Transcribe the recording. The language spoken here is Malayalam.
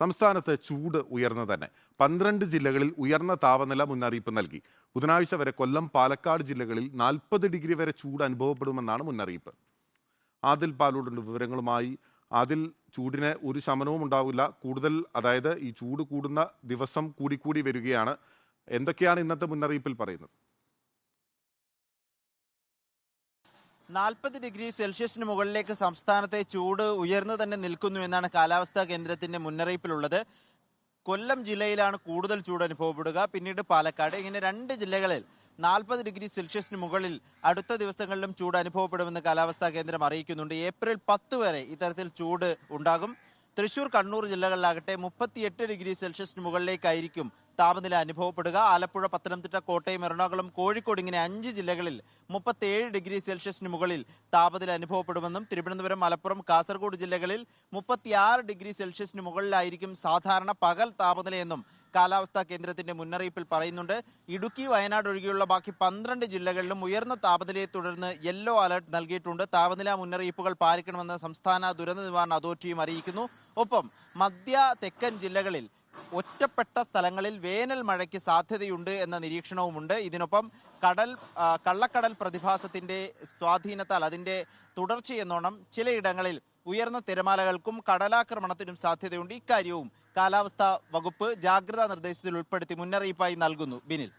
സംസ്ഥാനത്ത് ചൂട് ഉയർന്നു തന്നെ. പന്ത്രണ്ട് ജില്ലകളിൽ ഉയർന്ന താപനില മുന്നറിയിപ്പ് നൽകി. ബുധനാഴ്ച വരെ കൊല്ലം പാലക്കാട് ജില്ലകളിൽ നാൽപ്പത് ഡിഗ്രി വരെ ചൂട് അനുഭവപ്പെടുമെന്നാണ് മുന്നറിയിപ്പ്. ആദിൽ പാലോടുണ്ട് വിവരങ്ങളുമായി അതിൽ ചൂടിന് ഒരു ശമനവും ഉണ്ടാവില്ല. കൂടുതൽ അതായത് ഈ ചൂട് കൂടുന്ന ദിവസം കൂടിക്കൂടി വരികയാണ്. എന്തൊക്കെയാണ് ഇന്നത്തെ മുന്നറിയിപ്പിൽ പറയുന്നത്? നാൽപ്പത് ഡിഗ്രി സെൽഷ്യസിന് മുകളിലേക്ക് സംസ്ഥാനത്തെ ചൂട് ഉയർന്നു തന്നെ നിൽക്കുന്നു എന്നാണ് കാലാവസ്ഥാ കേന്ദ്രത്തിന്റെ മുന്നറിയിപ്പിലുള്ളത്. കൊല്ലം ജില്ലയിലാണ് കൂടുതൽ ചൂട് അനുഭവപ്പെടുക. പിന്നീട് പാലക്കാട്. ഇങ്ങനെ രണ്ട് ജില്ലകളിൽ നാൽപ്പത് ഡിഗ്രി സെൽഷ്യസിന് മുകളിൽ അടുത്ത ദിവസങ്ങളിലും ചൂട് അനുഭവപ്പെടുമെന്ന് കാലാവസ്ഥാ കേന്ദ്രം അറിയിക്കുന്നുണ്ട്. ഏപ്രിൽ പത്ത് വരെ ഇത്തരത്തിൽ ചൂട് ഉണ്ടാകും. തൃശൂർ കണ്ണൂർ ജില്ലകളിലാകട്ടെ മുപ്പത്തിയെട്ട് ഡിഗ്രി സെൽഷ്യസിന് മുകളിലേക്കായിരിക്കും താപനില അനുഭവപ്പെടുക. ആലപ്പുഴ പത്തനംതിട്ട കോട്ടയം എറണാകുളം കോഴിക്കോട് ഇങ്ങനെ അഞ്ച് ജില്ലകളിൽ മുപ്പത്തേഴ് ഡിഗ്രി സെൽഷ്യസിന് മുകളിൽ താപനില അനുഭവപ്പെടുമെന്നും തിരുവനന്തപുരം മലപ്പുറം കാസർഗോഡ് ജില്ലകളിൽ മുപ്പത്തിയാറ് ഡിഗ്രി സെൽഷ്യസിന് മുകളിലായിരിക്കും സാധാരണ പകൽ താപനിലയെന്നും കാലാവസ്ഥാ കേന്ദ്രത്തിന്റെ മുന്നറിയിപ്പിൽ പറയുന്നുണ്ട് ഇടുക്കി വയനാട് ഒഴികെയുള്ള ബാക്കി പന്ത്രണ്ട് ജില്ലകളിലും ഉയർന്ന താപനിലയെ തുടർന്ന് യെല്ലോ അലർട്ട് നൽകിയിട്ടുണ്ട്. താപനില മുന്നറിയിപ്പുകൾ പാലിക്കണമെന്ന് സംസ്ഥാന ദുരന്ത നിവാരണ അതോറിറ്റിയും അറിയിക്കുന്നു. ഒപ്പം മധ്യ തെക്കൻ ജില്ലകളിൽ ഒറ്റപ്പെട്ട സ്ഥലങ്ങളിൽ വേനൽ മഴയ്ക്ക് സാധ്യതയുണ്ട് എന്ന നിരീക്ഷണവുമുണ്ട്. ഇതിനൊപ്പം കടൽ കള്ളക്കടൽ പ്രതിഭാസത്തിന്റെ സ്വാധീനത്താൽ അതിന്റെ തുടർച്ചയെന്നോണം ചിലയിടങ്ങളിൽ ഉയർന്ന തിരമാലകൾക്കും കടലാക്രമണത്തിനും സാധ്യതയുണ്ട്. ഇക്കാര്യവും കാലാവസ്ഥാ വകുപ്പ് ജാഗ്രതാ നിർദ്ദേശത്തിൽ ഉൾപ്പെടുത്തി മുന്നറിയിപ്പായി നൽകുന്നു ബിനിൽ.